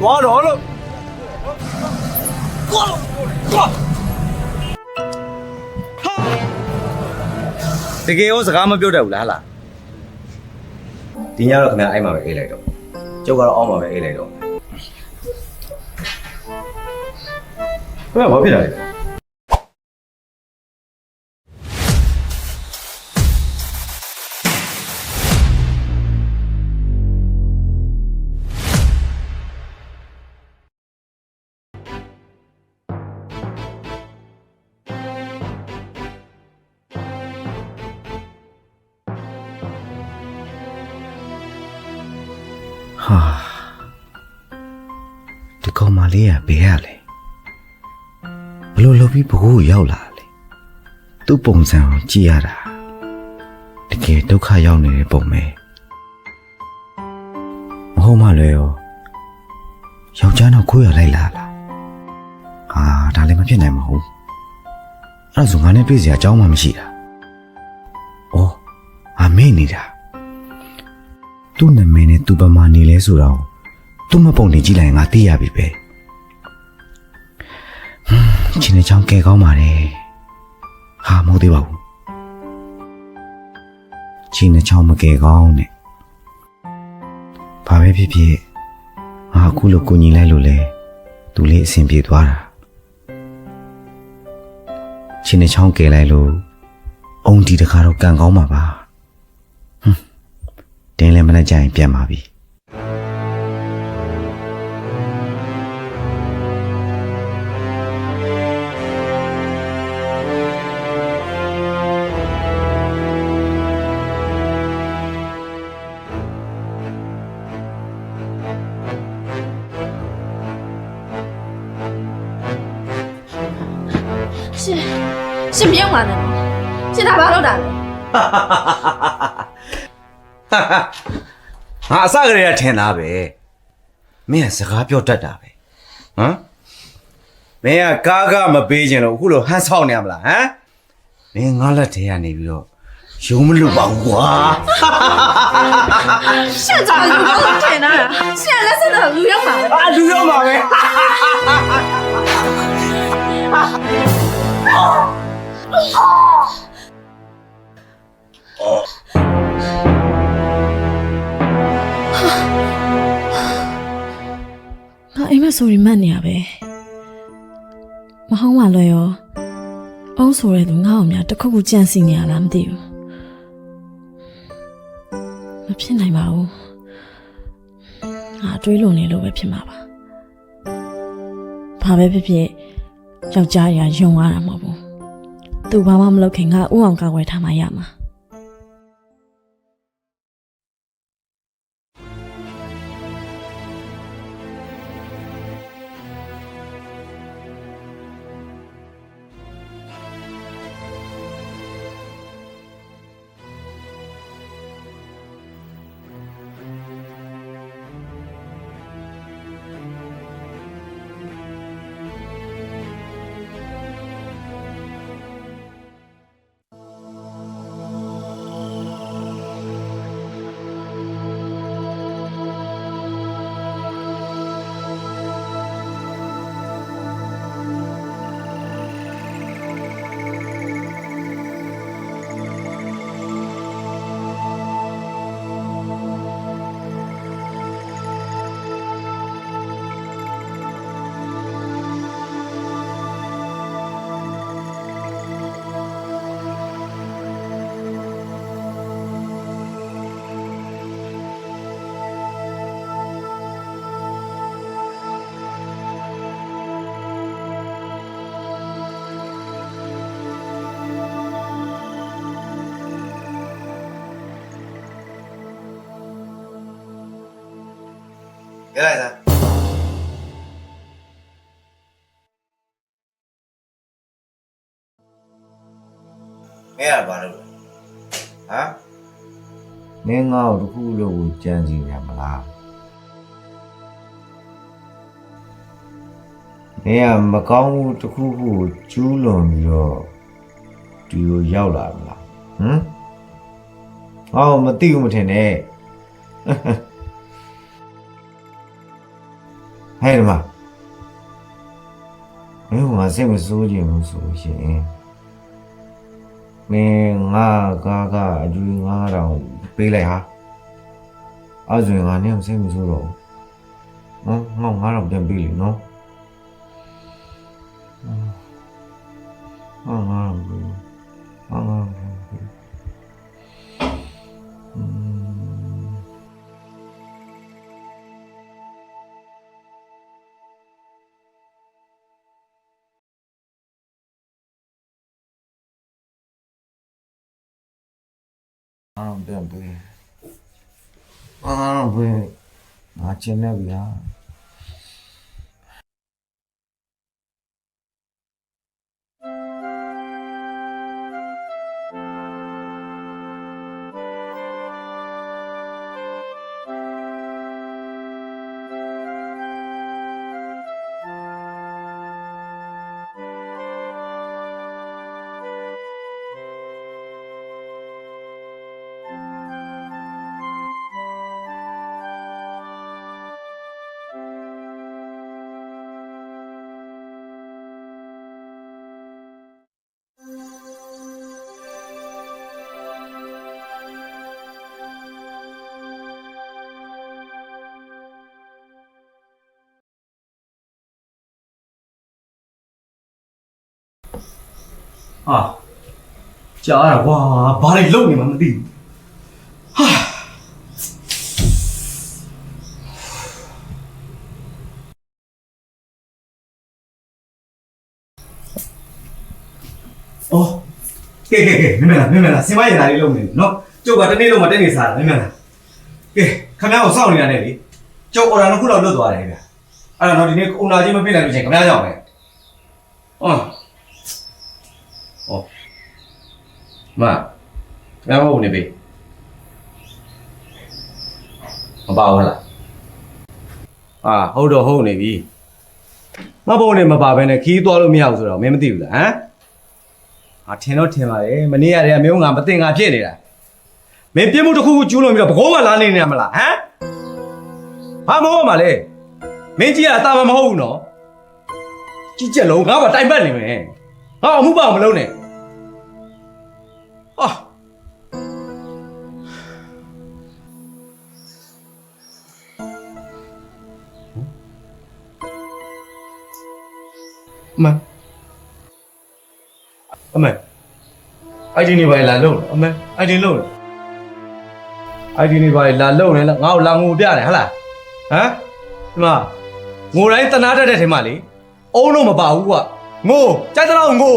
သွားတော့လို့တကယ်ရောစကားမပြောတတ်ဘူးလားဟလားဒီညတော့ခင်ဗျာအဲ့မှာပဲအေးလိုက်တော့ကျုပ်ကတော့အောက်မှာပဲအေးလိုက်တော့ခင်ဗျာဘာဖြစ်လာလဲ ဟာဒီကောင်မလေးကဘယ်ရလဲဘလို့လုပ်ပြီးဘကိုးကိုရောက်လာလဲသူ့ပုံစံကိုကြည့်ရတာတကယ်ဒုက္ခရောက်နေတဲ့ပုံပဲမဟုတ်မှလည်းရောယောက်ျားတော့ခိုးရလိုက်လာလားဟာဒါလည်းမဖြစ်နိုင်ပါဘူးအဲ့ဒါဆိုငါနဲ့တွေ့စရာအကြောင်းမှမရှိတာဩအမေ့နေတာ သူ့နာမည်နဲ့သူပမာနေလဲဆိုတော့သူ့မပုံနေကြည့်လိုက်ရင်ငါသိရပြီပဲဟွန်းချင်းချောင်းကဲကောင်းပါလေဟာမဟုတ်သေးပါဘူးချင်းချောင်းမကဲကောင်းနဲ့ဘာပဲဖြစ်ဖြစ်ငါအခုလိုကိုညီလိုက်လို့လဲသူလေးအဆင်ပြေသွားတာချင်းချောင်းကဲလိုက်လို့အုံဒီတခါတော့ကံကောင်းပါပါ တင်းလည်းမနဲ့ကြရင်ပြန်ပါပြီရှင်ရှင်မရောက်လာနဲ့နော်ရှင်ဒါဘာလုပ်တာလဲ ငါအစကတည်းကထင်တာပဲမင်းကစကားပြောတတ်တာပဲဟမ်မင်းကကားကမပေးခြင်းလို့အခုလိုဟန်ဆောင်နေရမလားဟမ်မင်းငါလက်ထဲကနေပြီးတော့ရုံးမလို့ပါဘူးကွာရှင်ကြောင့်လူရောက်ထင်တာရှင်လက်စတော့လူရောက်ပါပဲအာလူရောက်ပါပဲငါအိ မ်မဆိုရင်မှတ်နေရပဲမဟုတ်မှလွယ်ရောအုံးဆိုတဲ့သူငါ့အောင်များတစ်ခုခုကြံစီနေရလားမသိဘူးမဖြစ်နိုင်ပါဘူးငါတွေးလို့နေလို့ပဲဖြစ်မှာပါဘာပဲဖြစ်ဖြစ်ယောက်ျားတွေကယုံရတာမဟုတ်ဘူးသူဘာမှမလုပ်ခင်ငါဥအောင်ကာကွယ်ထားမှရမှာ ရလိုက်စားမင်းကဘာလုပ်လဲဟမ်မင်းငါ့ကိုတစ်ခုလို့ကိုကြံစီနေမလားမင်းကမကောင်းဘူးတစ်ခုခုကိုကျူးလွန်ပြီးတော့ဒီကိုရောက်လာမလားဟမ်ဟောမသိဘူးမထင်နဲ့ ဟဲ့ဒီမှာမင်းကစိတ်မဆိုးကြဘူးဆိုရှင်မင်းငါကားကအကျွေး9000ပေးလိုက်ဟာအဲ့ဆိုရင်ငါနဲ့စိတ်မဆိုးတော့ဘူးနော်ငါ9000ပြန်ပေးလိမ့်နော်ငါ9000ပေးငါ9000 အားလုံးပြန်ပေးအားလုံးပေးငါကျင်နေပြီဟာ ဟာကြားရကွာဘာတွေလုပ်နေမှမသိဘူးဟာအော်ကဲကဲကဲမင်းမလားမင်းမလားစင်မရတာလေးလုပ်နေနော်ကျုပ်ကတနေ့လုံးမတက်နေစားတာမင်းမလားကဲခမ ्या ကိုစောင့်နေရတယ်လေကျုပ်အော်ဒါနှစ်ခုတော့လွတ်သွားတယ်ဗျအဲ့တော့ဒီနေ့အုံနာချင်းမပြည့်နိုင်လို့ချင်းခမ ्या ကြောက်မယ်အော် မငါမဟုတ်နေပြီမပါဘူးလားအာဟုတ်တော့ဟုတ်နေပြီမဘုံနဲ့မပါဘဲနဲ့ခီးသွားလို့မရဘူးဆိုတော့မင်းမသိဘူးလားဟမ်အာထင်တော့ထင်ပါလေမနေ့ကတည်းကမင်းကမတင်ငါဖြစ်နေတာမင်းပြစ်မှုတစ်ခုခုကျူးလွန်ပြီးတော့ဘကောမှလာနေနေရမလားဟမ်ဘာမဟုတ်မှာလဲမင်းကြီးကတာမမဟုတ်ဘူးနော်ကြီးကြက်လုံးငါ့ဘာတိုင်ပတ်နေမယ်ငါအမှုပါအောင်မလုပ်နဲ့ 啊！အမအမအိုင်ဒီနေပါလာလုံးအမအိုင်ဒီလုံးအိုင်ဒီနေပါလာလုံးလေငါ့ကိုလာငိုပြတယ်ဟဟလားဟမ်ဒီမှာငိုတိုင်းတနာတတ်တဲ့ထဲမှာလေအုံးလို့မပါဘူးကွာငိုကြိုက်တော့ငို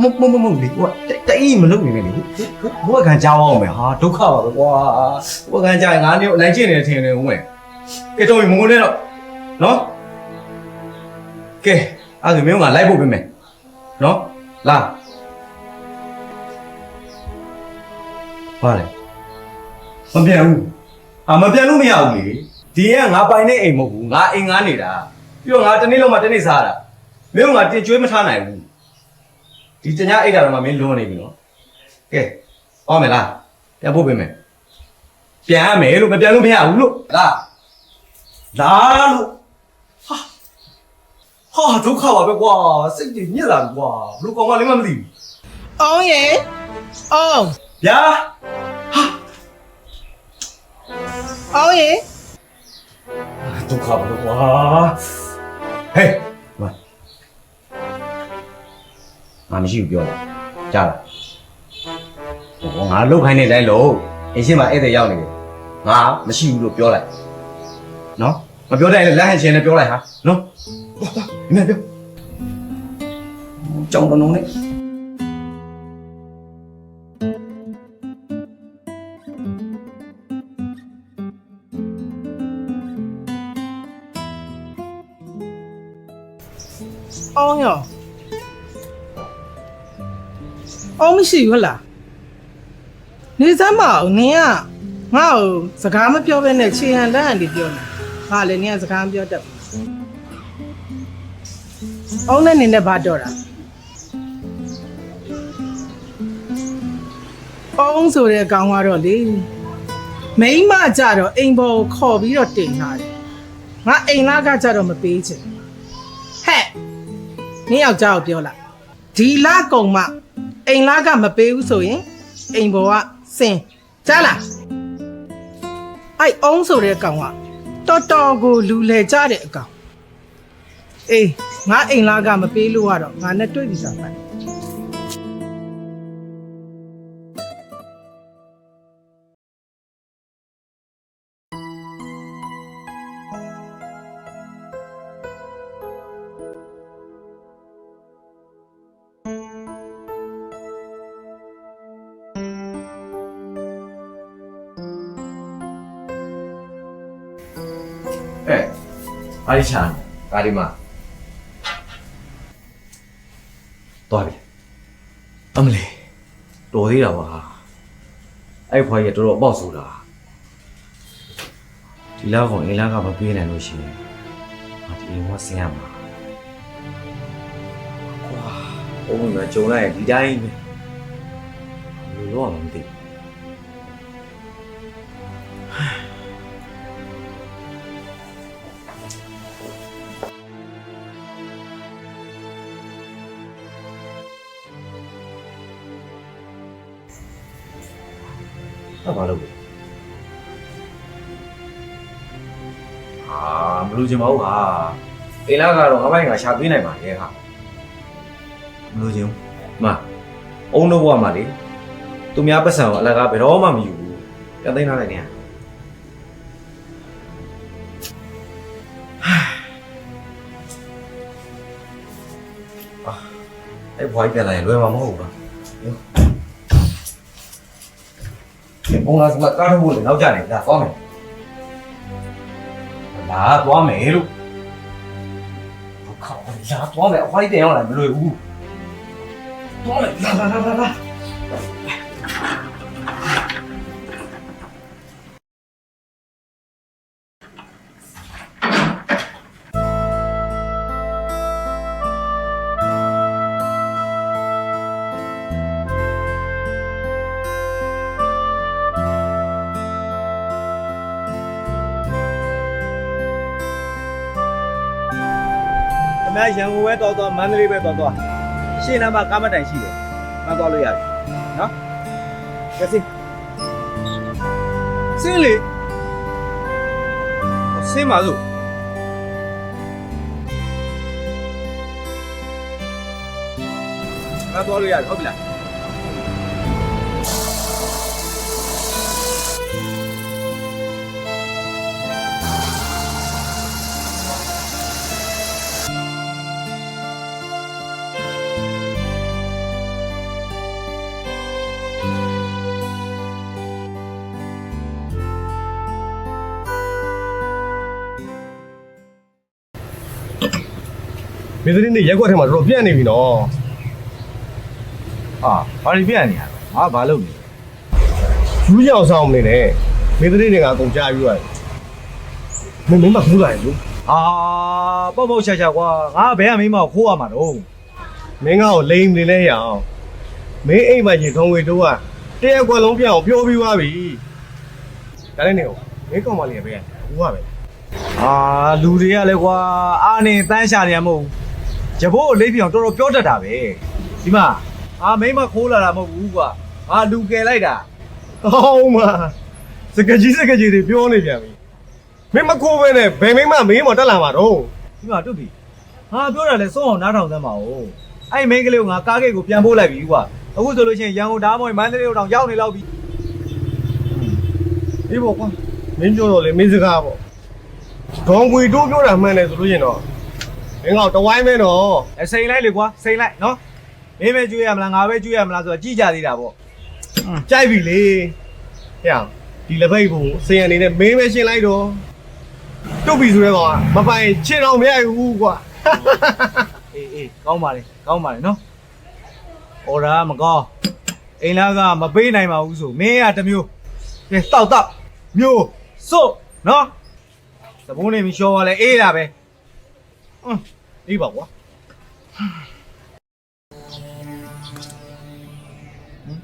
မမမမလေဟိုတအေးမလုပ်နေနဲ့လေဘိုးကခံကြောက်အောင်မယ်ဟာဒုက္ခပါပဲကွာဘိုးကခံကြောက်ငါနေလိုက်ကျင်နေတယ်ထင်တယ်ဦးမယ်ကဲတော့မငုံနဲ့တော့နော်ကဲအဲ့ဒါမင်းကလိုက်ဖို့ပြင်မယ်နော်လာပါလေမပြန်ဘူးအာမပြန်လို့မရဘူးလေဒီကငါပိုင်တဲ့အိမ်မဟုတ်ဘူးငါအိမ်ငါနေတာပြီးတော့ငါတနေ့လုံးမှတနေ့စားတာမင်းကငါတင်ကျွေးမထားနိုင်ဘူး ဒီတ냐အိတ်တာတော့မှမင်းလွန်နေပြီနော်ကဲအော်မယ်လားပြန်ဖို့ပြင်မယ်ပြန်ရမယ်လို့မပြန်လို့မရဘူးလို့လားလာလို့ဟာဟာဒုက္ခပါပဲကွာစိတ်ကြီးညစ်လာပြီကွာဘလို့ကောင်မလေးမမသိဘူးအောင်ရေအောင်ဗျာအောင်ရေဒုက္ခပါပဲကွာဟေး ငါမရှိဘူးပြောတယ်ကြားလားဟောငါလုတ်ခိုင်းတဲ့အတိုင်းလို့အင်းရှင်းမှာဧည့်သည်ရောက်နေတယ်ငါမရှိဘူးလို့ပြောလိုက်နော်မပြောတဲ့လမ်းဟန်ချင်းနဲ့ပြောလိုက်ဟာနော်ဒီမဲ့ပြောကြောင်တလုံးနဲ့အောင်ရော အောင်မရှိဘူးလားနေစမ်းမအောင်နင်ကငါ့ကိုစကားမပြောဘဲနဲ့ခြေဟန်လက်ဟန်တွေပြောနေဘာလဲနင်ကစကားမပြောတတ်ဘူးအောင်နဲ့နင်နဲ့ဘာတော့တာအောင်ဆိုတဲ့ကောင်ကတော့လေမိမကြတော့အိမ်ပေါ်ကိုခေါ်ပြီးတော့တင်လာတယ်ငါအိမ်လာကကြတော့မပေးချင်ဟဲ့နင်ယောက်ျားကိုပြောလိုက်ဒီလကုံမှ အိမ်လာကမပေးဘူးဆိုရင်အိမ်ပေါ်ကစင်ကြားလားအဲ့အောင်ဆိုတဲ့ကောင်ကတော်တော်ကိုလူလေကြတဲ့အကောင်အေးငါအိမ်လာကမပေးလို့ကတော့ငါနဲ့တွေ့ပြီဆိုတော့ အားရချာကာဒီမာတော်ပြီအမလေးတော်သေးတာပါအဲ့ဖွားကြီးကတော်တော်အပေါက်ဆိုတာဒီလောက်ကောင်အင်းလားကမပေးနိုင်လို့ရှိရင်ငါဒီအိမ်ကဆင်းရမှာကွာဘုံကကြုံလိုက်ရင်ဒီတိုင်းပဲဘယ်လိုလုပ်အောင်မသိဘူး ချင်ပါဘူးဟာအိမ်လာကတော့ငါးပိုင်းကရှာပေးနိုင်ပါလေဟာမလို့ချင်ဘူးမအုံတော့ဘွားမှာလေသူများပတ်စံကိုအလကားဘယ်တော့မှမယူဘူးပြန်သိမ်းထားလိုက်နေရအာအဲ့ဘွားကြီးပြန်လာရင်လွယ်မှာမဟုတ်ဘူးလားဘုံလာစမကားထုတ်ဖို့လည်းနောက်ကျနေဒါသွားမယ် လာသွားမယ်လို့ဘုခေါလာသွားမယ်အဖိုက်တင်အောင်လည်းမလွယ်ဘူးသွားမယ်လာလာလာလာ ရန်ကုန်ပဲတော်တော်မန္တလေးပဲတော်တော်ရှင်းနာမှာကားမတိုင်ရှိတယ်မတော်လို့ရတယ်နော်ကဲစီစင်းလေစင်းပါစို့မတော်လို့ရတယ်ဟုတ်ပြီလား မင်းသတင်းတွေရက်ွက်ထဲမှာတော်တော်ပြန့်နေပြီနော်အာဘာလို့ပြရနေရလဲငါဘာလုပ်နေလဲယူးရအောင်ဆောင်မနေနဲ့မင်းသတင်းတွေကအကုန်ကြားပြီးရတယ်မင်းမင်းမကူးလာရင်လို့အာပေါ့ပေါ့ချာချာကွာငါဘယ်ကမိန်းမကိုခိုးရမှာတော့မင်းကတော့လိမ်နေလဲရအောင်မင်းအိမ်မှာရေထုံးဝေတို့ကတရက်ကွက်လုံးပြအောင်ပြောပြီးသွားပြီဒါလည်းနေဟုတ်မင်းကောင်မလေးကပဲကူကပဲအာလူတွေကလည်းကွာအာနေတန်းရှာနေရမဟုတ်ဘူး ဂျဘိုးကိုလိပ်ပြောင်တော်တော်ပြောတတ်တာပဲဒီမှာအာမိန်းမခိုးလာတာမဟုတ်ဘူးကွာငါလူကယ်လိုက်တာဟောင်းမစကကြီးစကကြီးတွေပြောနေပြန်ပြီမင်းမကူပဲနဲ့ဘယ်မင်းမမင်းမတက်လာမှာတော့ဒီမှာတွတ်ပြီငါပြောတာလဲစုံအောင်နားထောင်သမ်းပါဦးအဲ့မိန်းကလေးကိုငါကားဂိတ်ကိုပြန်ပို့လိုက်ပြီကွာအခုဆိုလို့ရှိရင်ရန်ကုန်ဓာတ်မွေမန္တလေးကိုတောင်ရောက်နေလောက်ပြီဒီပေါ့ကွာမင်းပြောတော့လေမင်းစကားပေါ့ခေါင်းကွေတိုးပြောတာမှန်တယ်ဆိုလို့ရှင်တော့ မင်းကတော့တဝိုင်းမဲတော့အစိန်လိုက်လေကွာစိန်လိုက်နော်မင်းပဲကျွေးရမလားငါပဲကျွေးရမလားဆိုတာကြည့်ကြသေးတာပေါ့ကြိုက်ပြီလေဟဲ့ဒီလက်ပိတ်ကိုစင်ရအနေနဲ့မင်းပဲရှင်းလိုက်တော့တုတ်ပြီဆိုရဲကောင်ကမပိုင်ချစ်တော့မရဘူးကွာအေးအေးကောင်းပါလေကောင်းပါလေနော်အော်ဒါမကောင်းအိမ်လားကမပေးနိုင်ပါဘူးဆိုမင်းကတစ်မျိုးကဲတောက်တောက်မျိုးစို့နော်သဘုန်းနေမီရှော်ပါလေအေးတာပဲ 嗯你吧我。嗯。嗯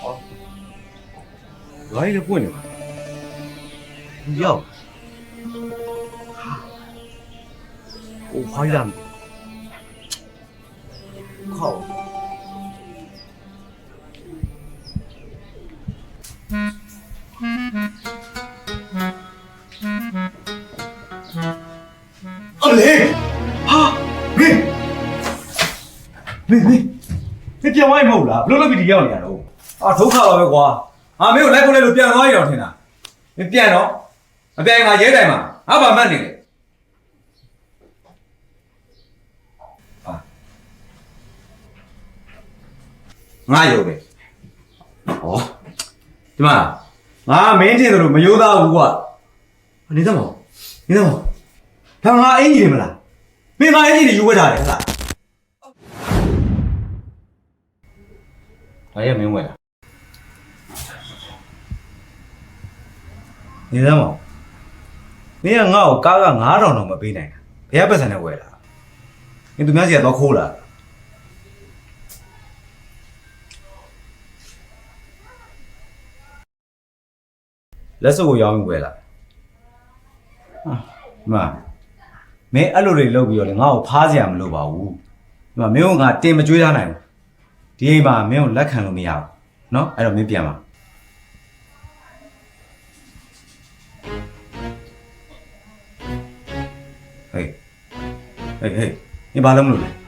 好来一个过年要。了好五花肉 မင်းမင်းမင်းပြန်ဝိုင်းမဟုတ်လားဘလို့လုပ်ပြီးဒီရောက်နေရတော့အာဒုက္ခပါပဲကွာငါမင်းကိုလိုက်ဖို့လိုက်လို့ပြန်သွားရအောင်ထင်တာမင်းပြန်တော့မပြန်ရင်ငါရဲတိုင်မှာငါဘာမှတ်နေလဲဟာငါရုပ်ပဲဟောဒီမှာငါမင်းတင်တယ်လို့မယိုးသားဘူးကွာနေသမောနေသမောဒါငါအင်ကြီးတယ်မလားမင်းငါအင်ကြီးတွေယူဝဲထားတယ်ဟုတ်လား ဒါရမင်းဝဲလားနေသမောမင်းကငါ့ကိုကားက9000တော့မပေးနိုင်တာဘယ်ကပတ်စံနဲ့ဝဲလားမင်းသူများစီကတော့ခိုးလာလက်စုပ်ကိုရောင်းပြီးဝဲလာဟာဒီမှာမင်းအဲ့လိုတွေလုပ်ပြီးတော့လေငါ့ကိုဖားစရာမလိုပါဘူးဒီမှာမင်းကငါတင်မကြွေးထားနိုင်ဘူး ဒီအိမ်မှာမင်းကိုလက်ခံလို့မရဘူးเนาะအဲ့တော့မင်းပြန်ပါဟေးဟေးဟေးမင်းဘာလုပ်မလို့လဲ